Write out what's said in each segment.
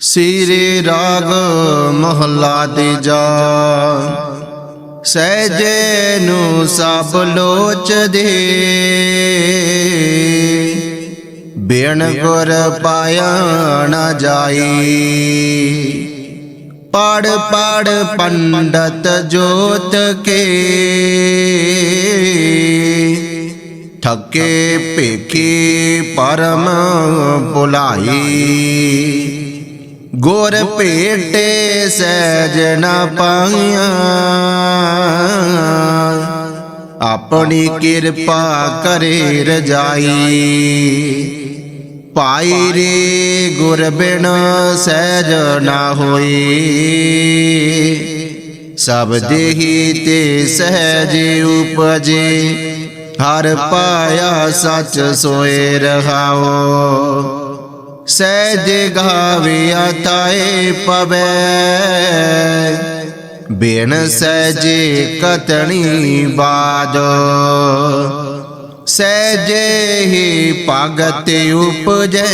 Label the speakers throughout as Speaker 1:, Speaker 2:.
Speaker 1: ਸੀਰੇ ਰਾਗ ਮਹਲਾ ਤੀਜਾ ਸਹਿਜੇ ਨੂੰ ਸਭ ਲੋਚਦੇ। ਬਿਨ ਗੁਰ ਪਾਇਆ ਨਾ ਜਾਈ। ਪੜ ਪੜ ਪੰਡਤ ਜੋਤ ਕੇ। ਠੱਕੇ ਭੇਖੀ ਪਰਮ ਭੁਲਾਈ। ਗੁਰ ਭੇਟੇ ਸਹਿਜ ਨ ਪਾਈਆਂ। ਆਪਣੀ ਕਿਰਪਾ ਕਰੇ ਰਜਾਈ। ਪਾਈ ਰੇ ਗੁਰ ਬਿਨ ਸਹਿਜ ਨਾ ਹੋਈ। ਸਭ ਦੇਹੀ ਤੇ ਸਹਿਜ ਉਪਜੇ। ਹਰ ਪਾਇਆ ਸੱਚ ਸੋਏ ਰਹਾਓ। ਸਹਿਜ ਗਾਵਿਆ ਤਾਏ ਪਵੈ। ਬਿਨ ਸਹਿਜੇ ਕਤਣੀ ਬਾਦ ਸਹਿਜ ਹੀ ਭਗਤ ਉਪਜੈ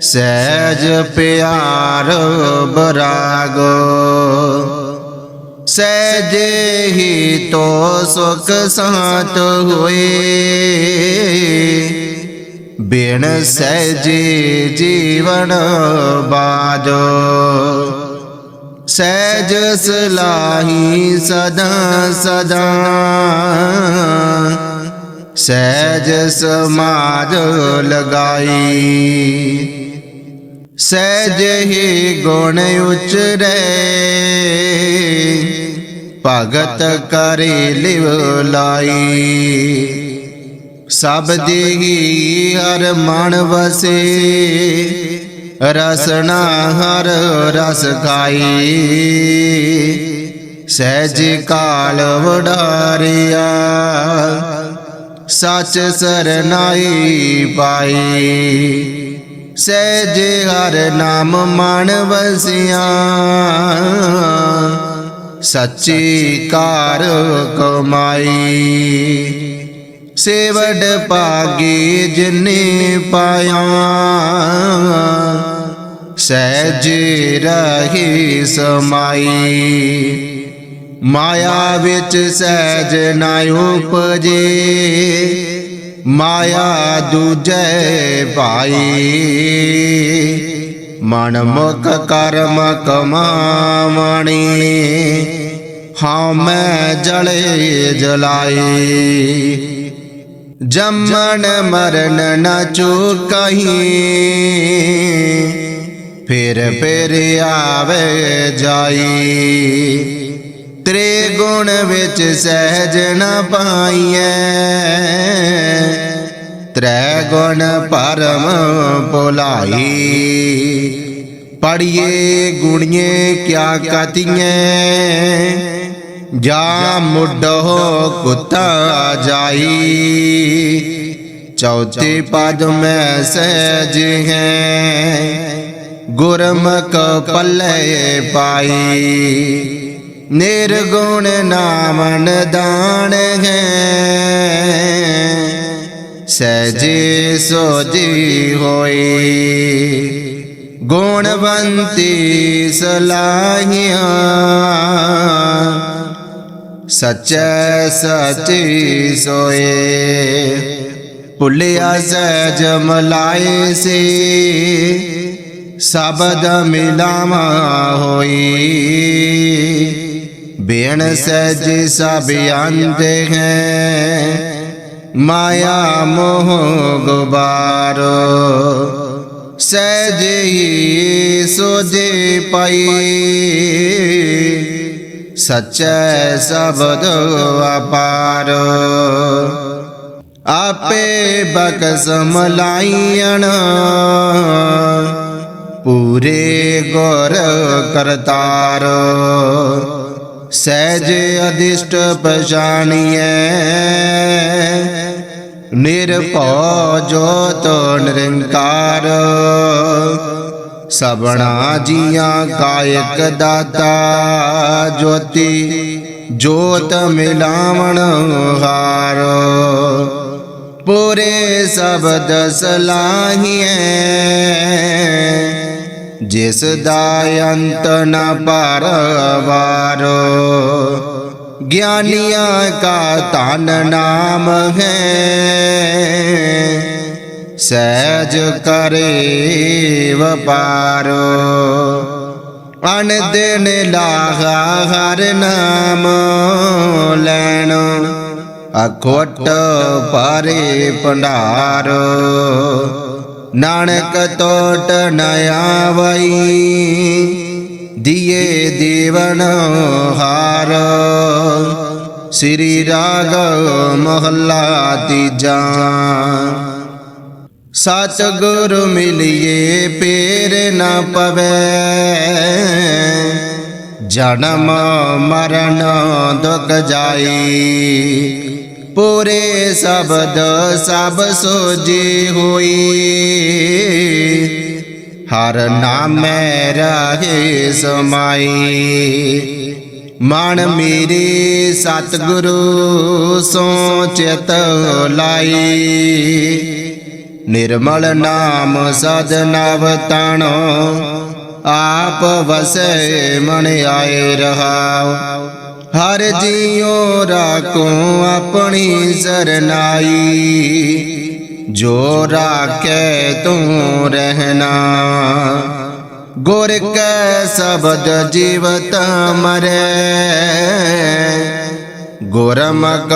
Speaker 1: ਸਹਿਜ ਪਿਆਰ ਬਰਾਗ। ਸਹਿਜ ਹੀ ਤੋ ਸੁਖ ਸਾਤ ਹੋਏ। ਬਿਨ ਸਹਿਜੇ ਜੀਵਨ ਬਾਜੋ। ਸਹਿਜ ਸਲਾਹੀ ਸਦਾ ਸਦਾ। ਸਹਿਜ ਸਮਾਜ ਲਗਾਈ। ਸਹਿਜ ਹੀ ਗੁਣ ਉਚਰੈ। ਭਗਤ ਕਰੇ ਲਿਵ ਲਾਈ। ਸਭ ਦੇਹੀ ਹਰ ਮਨ ਵਸੇ। ਰਸਨਾ ਹਰ ਰਸ ਖਾਈ। ਸਹਿਜ ਕਾਲ ਵਡਾਰਿਆ। ਸੱਚ ਸਰਨਾਈ ਪਾਈ। ਸਹਿਜ ਹਰ ਨਾਮ ਮਨ ਵਸਿਆ। ਸੱਚੀ ਕਾਰ ਕਮਾਈ। ਸੇਵਡ ਭਾਗੀ ਜਿਨੇ ਪਾਇਆ। ਸਹਿਜ ਰਹੀ ਸਮਾਈ। ਮਾਇਆ ਵਿੱਚ ਸਹਿਜ ਨਾ ਉਪਜੇ। ਮਾਇਆ ਦੂਜੇ ਭਾਈ। ਮਨ ਮੁਖ ਕਰਮ ਕਮਾਵਣੀ। ਹਾਂ ਮੈਂ ਜਲੇ ਜਲਾਈ। ਜੰਮਣ ਮਰਨ ਨਾ ਚੁਕਹੀ ਫਿਰ ਫਿਰ ਆਵੇ ਜਾਈ। ਤ੍ਰੇ ਗੁਣ ਵਿੱਚ ਸਹਿਜ ਨ ਪਾਈਐ। ਤ੍ਰੈ ਗੁਣ ਪਰਮ ਭੁਲਾਈ। ਪੜੀਏ ਗੁਣੀਏ ਕਿਆ ਕਤੀਏ ਜਾ ਮੁੱਢੋ ਕੁੱਤਾ ਜਾਈ। ਚੌਥੇ ਪਦ ਮੈਂ ਸਹਿਜ ਹੈ। ਗੁਰਮੁਖ ਪੱਲੇ ਪਾਈ। ਨਿਰਗੁਣ ਨਾਮ ਨਦਾਨ ਹੈ। ਸਹਿਜੇ ਸੋਜੀ ਹੋਈ। ਗੁਣਵੰਤੀ ਸਲਾਹੀਆਂ। ਸਚੈ ਸਚੀ ਸੋਏ। ਭੁੱਲਿਆ ਸਹਿਜ ਮਲਾਏ ਸੇ। ਸਬਦ ਮਿਲਾਵਾ ਹੋਈ। ਬੇਣ ਸਹਿਜ ਸਭ ਅੰਤ ਹੈ। ਮਾਇਆ ਮੋਹ ਗੁਬਾਰੋ। ਸਹਿਜ ਹੀ ਸੋਜੇ ਪਾਈ। ਸਚੈ ਸਬਦ ਅਪਾਰ। ਆਪੇ ਬਕਸ ਮਲਾਈਣ ਪੂਰੇ ਗੁਰ ਕਰਤਾਰ। ਸਹਿਜ ਅਧਿਸ਼ਟ ਪਛਾਣੀਐ। ਨਿਰਭਉ ਜੋਤ ਨਿਰੰਕਾਰ। ਸਬਣਾ ਜੀਆਂ ਕਾਇਕ ਦਾਤਾ ਜੋਤੀ, ਜੋਤ ਮਿਲਾਵਣ ਹਾਰ। ਪੂਰੇ ਸ਼ਬਦ ਸਲਾਹੀਏ ਜਿਸ ਦਾ ਅੰਤ ਨ ਪਰਵਾਰੋ ਗਿਆਨੀਆਂ ਕਾ ਧਨ ਨਾਮ ਹੈ ਸਹਿਜ ਕਰੇ ਵਪਾਰੋ। ਅਨ ਦਿਨ ਲਾਗਾ ਹਰ ਨਾਮ ਲੈਣ। ਅਖੋਟ ਪਾਰੇ ਭੰਡਾਰ। ਨਾਨਕ ਤੋਟ ਨ ਆਵਈ, ਦੀਏ ਦੇਵਨ ਹਾਰ। ਸ੍ਰੀ ਰਾਗ ਮਹੱਲਾ ਤੀਜਾ। ਸਤ ਗੁਰ ਮਿਲਿਏ, ਪੇਰ ਨਾ ਪਵੇ। ਜਨਮ ਮਰਨ ਦੁਖ ਜਾਈ। ਪੂਰੇ ਸ਼ਬਦ ਸਭ ਸੋਜੀ ਹੋਈ। ਹਰ ਨਾਮੈ ਰਹੇ ਸਮਾਈ। ਮਨ ਮੇਰੇ ਸਤਿਗੁਰੂ ਸੋ ਚਿਤ ਲਾਈ। ਨਿਰਮਲ ਨਾਮ ਸਦ ਨਵ ਤਣੋ ਆਪ ਵਸੈ ਮਨ ਆਏ ਰਹਾਉ। ਹਰ ਜੀਉ ਰਾਖੋ ਆਪਣੀ ਸਰਨਾਈ, ਜੋ ਰਾਖੈ ਤੂੰ ਰਹਿਣਾ। ਗੁਰ ਕੈ ਸ਼ਬਦ ਜੀਵਤ ਮਰੈ ਗੁਰਮਕ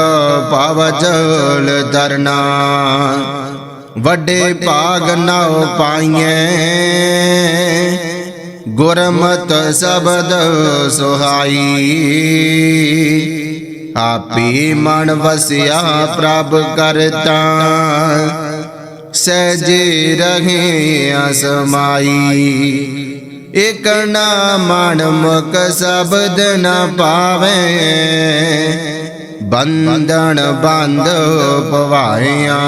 Speaker 1: ਪਵ ਜਲ ਦਰਨਾ ਵੱਡੇ ਭਾਗ ਨਾਉ ਪਾਈਐ। ਗੁਰਮਤ ਸ਼ਬਦ ਸੁਹਾਈ। ਆਪੇ ਮਨ ਵਸਿਆ ਪ੍ਰਭ ਕਰਤਾ। ਸਹਿਜੇ ਰਹੇ ਅਸਮਾਈ। ਇਕ ਨਾ ਮਨ ਮੁਖ ਸ਼ਬਦ ਨ ਪਾਵੇ। ਬੰਧਨ ਬੰਧ ਪਵਾਇਆ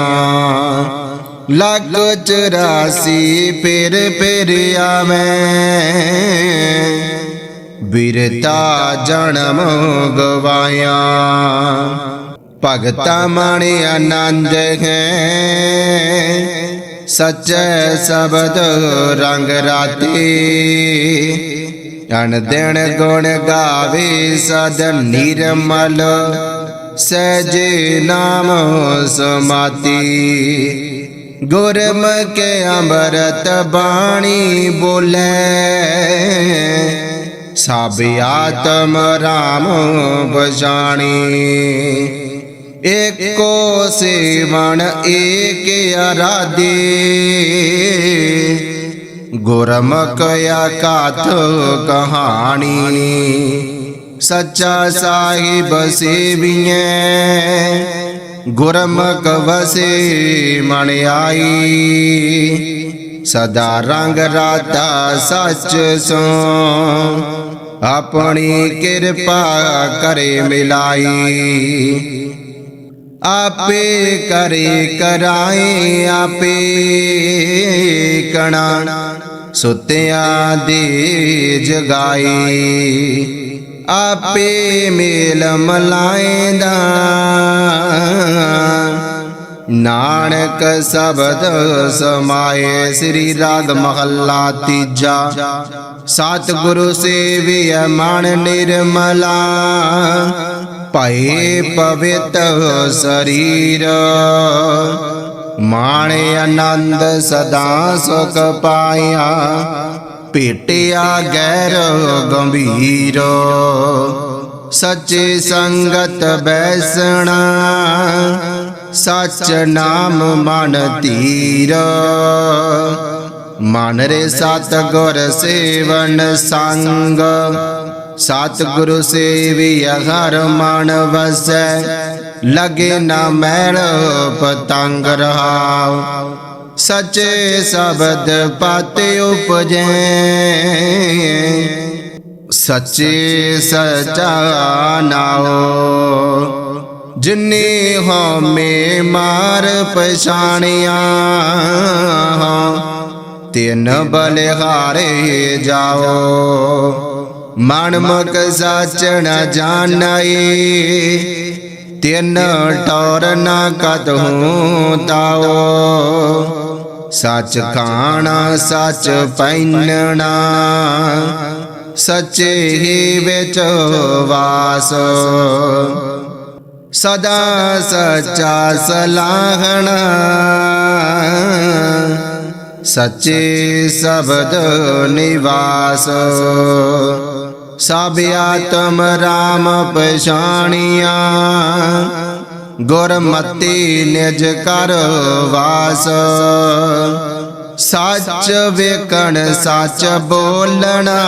Speaker 1: ਲੱਗ ਚਰਾਸੀ ਫਿਰ ਫਿਰ ਆਵੇਂ। ਬਿਰਤਾ ਜਨਮ ਗਵਾਇਆ। ਭਗਤਾ ਮਣ ਆਨੰਦ ਹੈ। ਸਚੈ ਸ਼ਬਦ ਰੰਗ ਰਾਤੀ। ਅਨ ਦਿਨ ਗੁਣ ਗਾਵੇ ਸਦ ਨਿਰਮਲ। ਸਹਿਜੇ ਨਾਮ ਸਮਾਤੀ। ਗੁਰਮੁਖ ਅੰਮ੍ਰਿਤ ਬਾਣੀ ਬੋਲੇ। ਸਭ ਆਤਮ ਰਾਮ ਬਜਾਣੀ। ਏਕੋ ਸੇਵਨ ਏਕ ਅਰਾਧੇ। ਗੁਰਮੁਖ ਆਕਾਥ ਕਹਾਣੀ। ਸੱਚਾ ਸਾਹਿਬ ਸੇਵੀਐ। ਗੁਰਮੁਖ ਵਸੇ ਮਨ ਆਈ। ਸਦਾ ਰੰਗ ਰਾਤਾ ਸੱਚ ਸੋ। ਆਪਣੀ ਕਿਰਪਾ ਕਰੇ ਮਿਲਾਈ। ਆਪੇ ਕਰੇ ਕਰਾਏ ਆਪੇ ਕਣਾ। ਸੁਤਿਆਂ ਦੇ ਜਗਾਈ। ਆਪੇ ਮੇਲ ਮਲਾਏਂਦਾ। ਨਾਨਕ ਸ਼ਬਦ ਸਮਾਏ ਸ੍ਰੀ ਰਾਗ ਮਹੱਲਾ ਤੀਜਾ। ਸਤਿਗੁਰੂ ਸੇਵਿਆ ਮਨ ਨਿਰਮਲਾ। ਭਏ ਪਵਿਤ ਸਰੀਰ। ਮਾਣੇ ਆਨੰਦ ਸਦਾ ਸੁਖ ਪਾਇਆ। ਭੇਟਿਆ ਗੈਰ ਗੰਭੀਰ। ਸੱਚੇ ਸੰਗਤ ਬੈਸਣਾ, ਸੱਚ ਨਾਮ ਮਨ ਧੀਰ। ਮਨ ਰੇ ਸਤ ਗੁਰ ਸੇਵਨ ਸੰਗ ਸਤ ਗੁਰੂ ਸੇਵੀ ਹਰ ਮਨ ਵਸੈ। ਲਗੇ ਨਾ ਮੈਲ ਪਤੰਗ ਰਹਾਉ। ਸਚੇ ਸ਼ਬਦ ਪਤ ਉਪਜੈ। ਸੱਚੇ ਸਚਾ ਨਾਉ। ਜਿਨੇ ਹਉਮੈ ਮਾਰ ਪਛਾਣਿਆ ਤਿਨ ਬਲਿਹਾਰੇ ਜਾਓ ਮਨ ਮੁਖ ਸੱਚ ਨ ਜਾਣਈ। ਤਿਨ ਟੌਰ ਨ ਕਤਹੂ ਤਾਓ ਸੱਚ ਖਾਣਾ, ਸੱਚ ਪਹਿਨਣਾ ਸੱਚੇ ਹੀ ਵਿੱਚ ਵਾਸ। ਸਦਾ ਸੱਚਾ ਸਲਾਹਣਾ, ਸੱਚੇ ਸ਼ਬਦ ਨਿਵਾਸ। ਸਭ ਆਤਮ ਰਾਮ ਪਛਾਣੀਆਂ ਗੁਰਮਤੀ ਨਿਜ ਕਰ ਵਾਸ। ਸੱਚ ਵੇਖਣ, ਸੱਚ ਬੋਲਣਾ।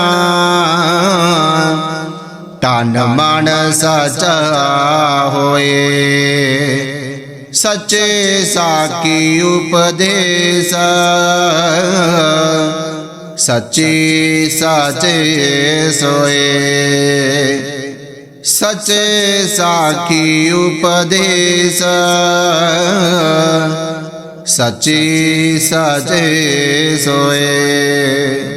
Speaker 1: ਤਨ ਮਨ ਸਚਾ ਹੋਏ। ਸੱਚੇ ਸਾਕੀ ਉਪਦੇਸ। ਸੱਚੀ ਸਾਚੇ ਸੋਏ। ਸਚੇ ਸਾਖੀ ਉਪਦੇਸ। ਸਚੀ ਸਾਚੇ ਸੋਏ।